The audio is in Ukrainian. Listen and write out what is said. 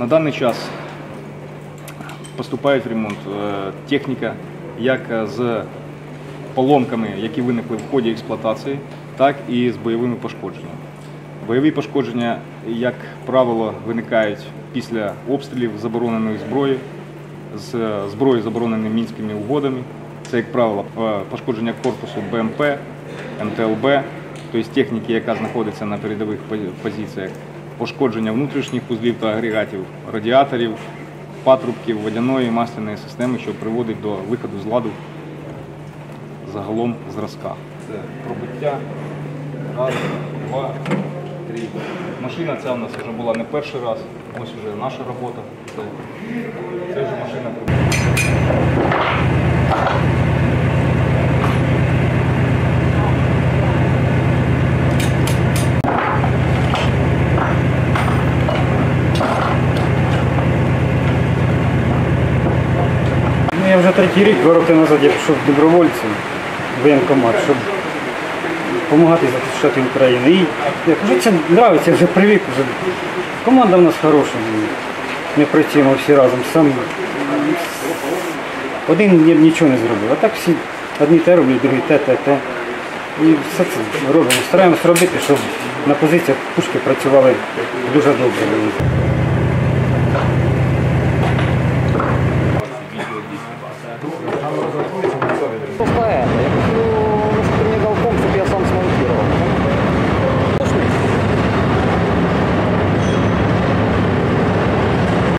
На даний час поступає в ремонт е, техніка як е, з поломками, які виникли в ході експлуатації, так і з бойовими пошкодженнями. Бойові пошкодження, як правило, виникають після обстрілів забороненої зброї, з зброї, забороненими мінськими угодами. Це, як правило, пошкодження корпусу БМП, МТЛБ, тобто техніки, яка знаходиться на передових позиціях, пошкодження внутрішніх пузлів та агрегатів, радіаторів, патрубків, водяної масляної системи, що приводить до виходу з ладу загалом зразка. Це пробиття. Раз, два, три. Машина ця у нас вже була не перший раз. Ось вже наша робота. Це вже машина прибула. 93 рік, два роки назад я пішов добровольцем в воєнкомат, щоб допомагати захищати Україну. І я кажу, це подобається, вже привик. Вже. Команда в нас хороша. Ми працюємо всі разом. Сам один я б нічого не зробив. А так всі одні те роблять, другі те, те, те. І все це робимо. Стараємося робити, щоб на позиціях пушки працювали дуже добре. Добре, але